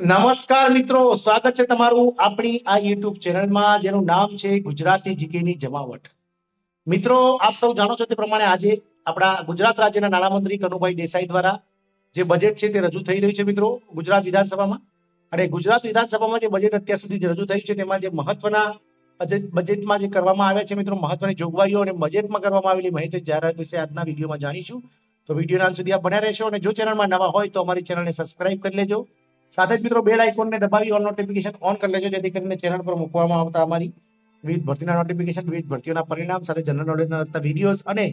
નમસ્કાર મિત્રો, સ્વાગત છે તમારું આપણી આ યુટ્યુબ ચેનલમાં, જેનું નામ છે ગુજરાતી જીકેની જમાવટ. મિત્રો, આપ સૌ જાણો છો તે પ્રમાણે આજે આપણા ગુજરાત રાજ્યના નાણામંત્રી કનુભાઈ દેસાઈ દ્વારા જે બજેટ છે તે રજૂ થઈ રહ્યું છે મિત્રો, ગુજરાત વિધાનસભામાં. અને ગુજરાત વિધાનસભામાં જે બજેટ અત્યાર સુધી રજૂ થયું છે તેમાં જે મહત્વના બજેટ- બજેટમાં જે કરવામાં આવ્યા છે મિત્રો, મહત્વની જોગવાઈઓ અને બજેટમાં કરવામાં આવેલી માહિતી જાહેરાત વિશે આજના વિડીયોમાં જાણીશું. તો વિડીયોના અંત સુધી આપ બન્યા રહેશો અને જો ચેનલમાં નવા હોય તો અમારી ચેનલને સબસ્ક્રાઇબ કરી લેજો. સાથે જ મિત્રો બેલ આઇકોનને દબાવી ઓન નોટિફિકેશન ઓન કરી લેજો, જેથી કરીને ચેનલ પર મૂકવામાં આવતા અમારી વિવિધ ભરતીના નોટિફિકેશન વિવિધ ભરતીઓના પરિણામ, સાથે જનરલ નોલેજના લગતા વિડીયોઝ અને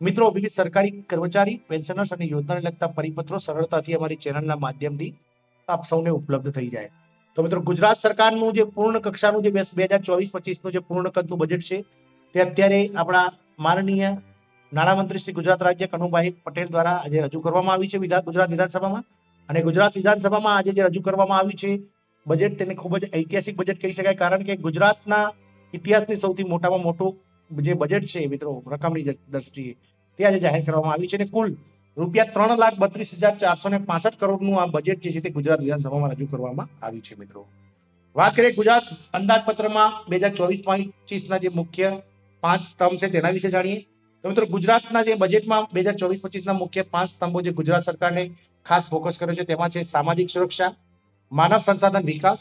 મિત્રો વિવિધ સરકારી કર્મચારી પેન્શનર્સ અને યોજનાને લગતા પરિપત્રો સરળતાથી અમારી ચેનલના માધ્યમથી આપ સૌને ઉપલબ્ધ થઈ જાય. તો મિત્રો ગુજરાત સરકારનું જે પૂર્ણ કક્ષાનું જે બે હજાર ચોવીસ પચીસનું જે પૂર્ણ કદનું બજેટ છે, તે અત્યારે આપણા માનનીય નાણામંત્રી શ્રી ગુજરાત રાજ્ય કનુભાઈ પટેલ દ્વારા આજે રજૂ કરવામાં આવી છે ગુજરાત વિધાનસભામાં. અને ગુજરાત વિધાનસભામાં આજે જે રજૂ કરવામાં આવ્યું છે બજેટ તેને ખૂબ જ ઐતિહાસિક બજેટ કહી શકાય, કારણ કે ગુજરાતના ઇતિહાસની સૌથી મોટામાં મોટું જે બજેટ છે, મિત્રો, રકમની દ્રષ્ટિએ તે આજે જાહેર કરવામાં આવ્યું છે અને કુલ રૂપિયા ત્રણ લાખ બત્રીસ હજાર ચારસો ને પાસઠ કરોડનું આ બજેટ જે છે તે ગુજરાત વિધાનસભામાં રજૂ કરવામાં આવ્યું છે, મિત્રો. વાત કરીએ ગુજરાત અંદાજપત્રમાં બે હજાર ચોવીસ પોઈન્ટ ચીસના જે મુખ્ય પાંચ સ્તંભ છે તેના વિશે જાણીએ. તો મિત્રો, ગુજરાતના જે બજેટમાં બે હજાર ચોવીસ પચીસના મુખ્ય પાંચ સ્તંભો જે ગુજરાત સરકારને ખાસ ફોકસ કર્યો છે, તેમાં છે સામાજિક સુરક્ષા, માનવ સંસાધન વિકાસ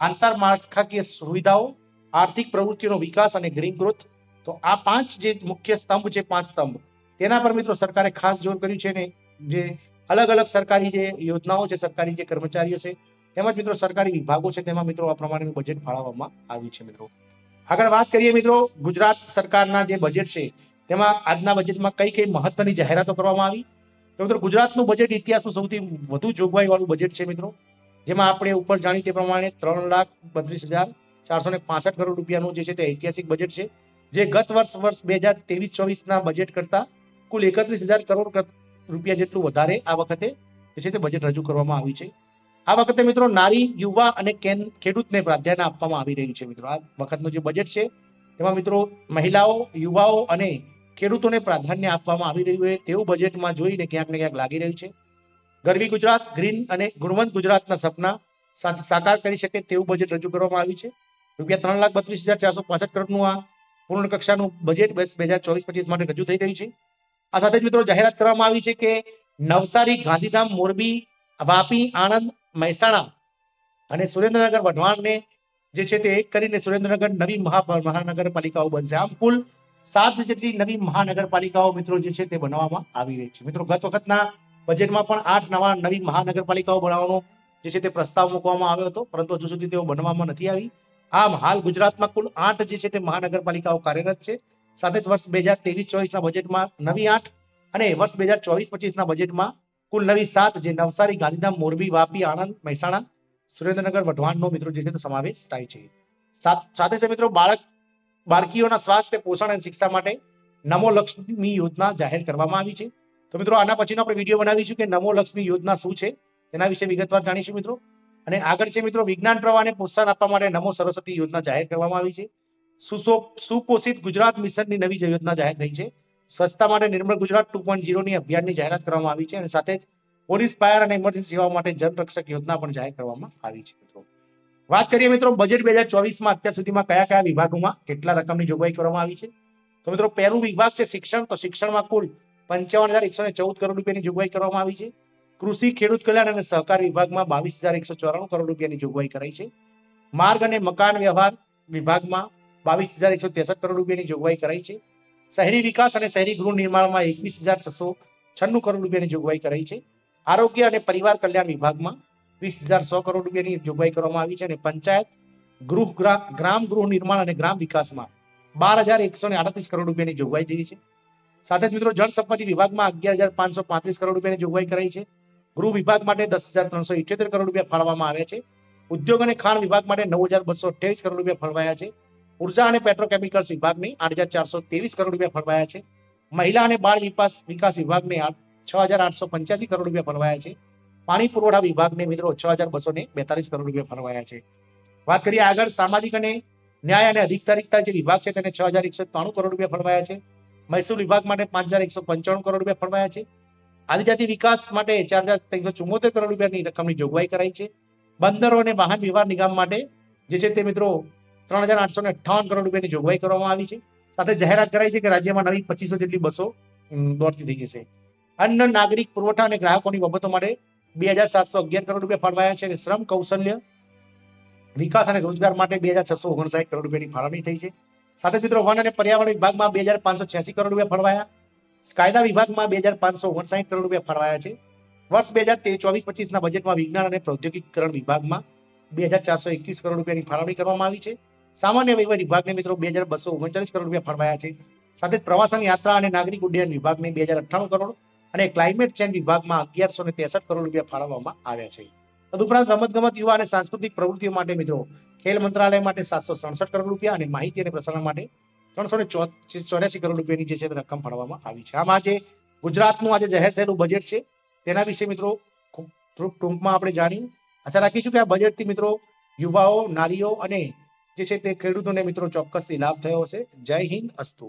આંતરમાળખાકીય સુવિધાઓ, આર્થિક પ્રવૃત્તિઓનો વિકાસ અને ગ્રીન ગ્રોથ તો આ પાંચ જે મુખ્ય સ્તંભ છે, પાંચ સ્તંભ. તેના પર મિત્રો સરકારે ખાસ જોર કર્યું છે ને, જે અલગ અલગ સરકારી જે યોજનાઓ છે, સરકારી જે કર્મચારીઓ છે, તેમજ મિત્રો સરકારી વિભાગો છે, તેમાં મિત્રો આ પ્રમાણેનું બજેટ ફાળવવામાં આવ્યું છે, મિત્રો. આગળ વાત કરીએ મિત્રો, ગુજરાત સરકારના જે બજેટ છે તેમાં આજના બજેટમાં કઈ કઈ મહત્વની જાહેરાતો કરવામાં આવી? તો મિત્રો, ગુજરાતનું બજેટ ઇતિહાસનું સૌથી વધુ જોગવાઈ વાળું બજેટ છે મિત્રો, જેમાં આપણે ઉપર જાણી તે પ્રમાણે ત્રણ લાખ બત્રીસ હજાર ચારસો ને પાસઠ કરોડ રૂપિયાનું જે છે તે ઐતિહાસિક બજેટ છે, જે ગત વર્ષ વર્ષ બે હજાર ત્રેવીસ, ચોવીસના બજેટ કરતા કુલ એકત્રીસ હજાર કરોડ રૂપિયા જેટલું વધારે આ વખતે જે છે તે બજેટ રજૂ કરવામાં આવ્યું છે. આ વખતે મિત્રો, નારી, યુવા અને ખેડૂતને પ્રાધાન્ય આપવામાં આવી રહ્યું છે મિત્રો. આ વખતનું જે બજેટ છે, તેમાં મિત્રો, મહિલાઓ, યુવાઓ અને ખેડૂતોને પ્રાધાન્ય આપવામાં આવી રહ્યું હોય તેવું બજેટમાં જોઈને ક્યાંક ને ક્યાંક લાગી રહ્યું છે. ગરવી ગુજરાત ગ્રીન અને ગુણવંત ગુજરાતના સપના સાકાર કરી શકે તેવું બજેટ રજૂ કરવામાં આવ્યું છે. રૂપિયા ત્રણ લાખ બત્રીસ હજાર ચારસો પાસઠ કરોડનું આ પૂર્ણ કક્ષાનું બજેટ બે હજાર ચોવીસ પચીસ માટે રજૂ થઈ રહ્યું છે. આ સાથે જ મિત્રો જાહેરાત કરવામાં આવી છે કે નવસારી, ગાંધીધામ, મોરબી, વાપી, આણંદ, મહેસાણા અને સુરેન્દ્રનગર, વઢવાણને જે છે તે એક કરીને સુરેન્દ્રનગર નવી મહા મહાનગરપાલિકાઓ બનશે. આમ કુલ સાત જેટલી નવી મહાનગરપાલિકાઓ મિત્રો જે છે તે બનાવવામાં આવી રહી છે. મિત્રો ગત વખતના બજેટમાં પણ આઠ નવા નવી મહાનગરપાલિકાઓ બનાવવાનો જે છે તે પ્રસ્તાવ મૂકવામાં આવ્યો હતો. પરંતુ હજુ સુધી તેઓ બનવામાં નથી આવી. આમ, હાલ ગુજરાતમાં કુલ આઠ જે છે તે મહાનગરપાલિકાઓ કાર્યરત છે. સાથે જ વર્ષ બે હજાર ત્રેવીસ ચોવીસના બજેટમાં નવી આઠ અને વર્ષ બે હજાર ચોવીસ પચીસના બજેટમાં કુલ નવી સાત જે નવસારી, ગાંધીધામ, મોરબી, વાપી, આણંદ, મહેસાણા, સુરેન્દ્રનગર, વઢવાણનો મિત્રો જે છે તે સમાવેશ થાય છે. સાથ- સાથે મિત્રો, બાળક બાળકીઓના સ્વાસ્થ્ય, પોષણ અને શિક્ષા માટે નમો લક્ષ્મી યોજના જાહેર કરવામાં આવી છે. તો મિત્રો, આના પછીનો આપણે વીડિયો બનાવીશું કે નમો લક્ષ્મી યોજના શું છે, તેના વિશે વિગતવાર જાણીશું મિત્રો. અને આગળ છે મિત્રો, વિજ્ઞાન પ્રવાહને પ્રોત્સાહન આપવા માટે નમો સરસ્વતી યોજના જાહેર કરવામાં આવી છે. સુપોષિત ગુજરાત મિશનની નવી યોજના જાહેર થઈ છે, સ્વચ્છતા માટે નિર્મળ ગુજરાત ટુ પોઈન્ટની અભિયાનની જાહેરાત કરવામાં આવી છે. અને સાથે જ પોલીસ, ફાયર અને ઇમરજન્સી સેવાઓ માટે જનરક્ષક યોજના પણ જાહેર કરવામાં આવી છે મિત્રો. વાત કરીએ મિત્રો બજેટ બે હજાર ચોવીસમાં અત્યાર સુધીમાં કયા કયા વિભાગોમાં કેટલા રકમની જોગવાઈ કરવામાં આવી છે? તો મિત્રો, પહેલું વિભાગ છે શિક્ષણ. તો શિક્ષણમાં કુલ પંચાવન હજાર એકસો ને ચૌદ કરોડ રૂપિયાની જોગવાઈ કરવામાં આવી છે. કૃષિ, ખેડૂત કલ્યાણ અને સહકાર વિભાગમાં બાવીસ હજાર એકસો ચોરાણું કરોડ રૂપિયાની જોગવાઈ કરાઈ છે. માર્ગ અને મકાન વ્યવહાર વિભાગમાં બાવીસ હજાર એકસો ત્રેસઠ કરોડ રૂપિયાની જોગવાઈ કરાઈ છે. શહેરી વિકાસ અને શહેરી ગૃહ નિર્માણમાં એકવીસ હજાર છસો છન્નું કરોડ રૂપિયાની જોગવાઈ કરાઈ છે. આરોગ્ય અને પરિવાર કલ્યાણ વિભાગમાં વીસ હજાર સો કરોડ રૂપિયાની જોગવાઈ કરવામાં આવી છે અને પંચાયત ગૃહ ગ્રામ ગૃહ નિર્માણ અને ગ્રામ વિકાસમાં બાર હજાર એકસો ને આડત્રીસ કરોડ રૂપિયાની જોગવાઈ થઈ છે. સાથે જ મિત્રો, જળ વિભાગમાં અગિયાર હજાર પાંચસો પાંત્રીસ કરોડ રૂપિયાની જોગવાઈ કરાઈ છે. ગૃહ વિભાગ માટે દસ હજાર ત્રણસો ઇઠ્યોતેર કરોડ રૂપિયા ફાળવવામાં આવ્યા છે. ઉદ્યોગ અને ખાણ વિભાગ માટે નવ હજાર બસો અઠ્યાવીસ કરોડ રૂપિયા ફળવાયા છે. ઊર્જા અને પેટ્રોકેમિકલ્સ વિભાગને આઠ હજાર ચારસો ત્રેવીસ કરોડ રૂપિયા ફળવાયા છે. મહિલા અને બાળ વિકાસ વિકાસ વિભાગને છ હજાર આઠસો પંચ્યાસી કરોડ રૂપિયા ફળવાયા છે. પાણી પુરવઠા વિભાગને મિત્રો છ હજાર બસો ને બેતાલીસ કરોડ રૂપિયા ફરવાયા છે. વાત કરીએ આગળ સામાજિક અને ન્યાય અને અધિકારિકતા જે વિભાગ છે તેને છ હજાર એકસો ત્રાણું કરોડ રૂપિયા ફળવાયા છે. મહેસૂલ વિભાગ માટે પાંચ હજાર એકસો પંચાણું કરોડ રૂપિયા ફળવાયા છે. આદિજાતિ વિકાસ માટે ચાર હજાર ત્રણસો ચુમ્મોતેર કરોડ રૂપિયાની રકમની જોગવાઈ કરાઈ છે. બંદરો અને વાહન વ્યવહાર નિગમ માટે જે છે તે મિત્રો ત્રણ હજાર આઠસો ને અઠાવન કરોડ રૂપિયાની જોગવાઈ કરવામાં આવી છે. સાથે જાહેરાત કરાઈ છે કે રાજ્યમાં નવી પચીસો જેટલી બસો દોડતી થઈ જશે. અન્ન, નાગરિક પુરવઠા અને ગ્રાહકોની બાબતો માટે બે હજાર સાતસો અગિયાર કરોડ રૂપિયા ફાળવાયા છે અને શ્રમ કૌશલ્ય વિકાસ અને રોજગાર માટે બે હજાર છસો ઓગણસાઠ કરોડ રૂપિયાની ફાળવણી થઈ છે. સાથે મિત્રો, વન અને પર્યાવરણ વિભાગમાં બે હજાર પાંચસો છ્યાસી કરોડ રૂપિયા ફાળવાયા. કાયદા વિભાગમાં બે હજાર પાંચસો ઓગણસાઠ કરોડ રૂપિયા ફાળવાયા છે. વર્ષ બે હજાર ચોવીસ પચીસના બજેટમાં વિજ્ઞાન અને પ્રૌદ્યોગિકરણ વિભાગમાં બે હજાર ચારસો એકવીસ કરોડ રૂપિયાની ફાળવણી કરવામાં આવી છે. સામાન્ય વહીવટ વિભાગને મિત્રો બે હજાર બસો ઓગણચાલીસ કરોડ રૂપિયા ફાળવાયા છે. સાથે પ્રવાસન યાત્રા અને નાગરિક ઉડ્ડયન વિભાગને બે હજાર અઠ્ઠાણું કરોડ અને ક્લાઇમેટ ચેન્જ વિભાગમાં અગિયારસો ને તેસઠ કરોડ રૂપિયા ફાળવવામાં આવ્યા છે. તદુપરાંત રમતગમત યુવા અને સાંસ્કૃતિક પ્રવૃત્તિઓ માટે મિત્રો, ખેલ મંત્રાલય માટે સાતસો સડસઠ કરોડ રૂપિયા અને માહિતી અને પ્રસારણ માટે ત્રણસો ને ચોર્યાસી કરોડ રૂપિયાની જે છે રકમ ફાળવવામાં આવી છે. આમાં જે ગુજરાતનું આજે જાહેર થયેલું બજેટ છે, તેના વિશે મિત્રો ખૂબ ટૂંકમાં આપણે જાણ્યું આશા રાખીશું કે આ બજેટથી મિત્રો યુવાઓ, નારીઓ અને જે છે તે ખેડૂતોને મિત્રો ચોક્કસથી લાભ થયો હશે. જય હિન્દ, અસ્તુ.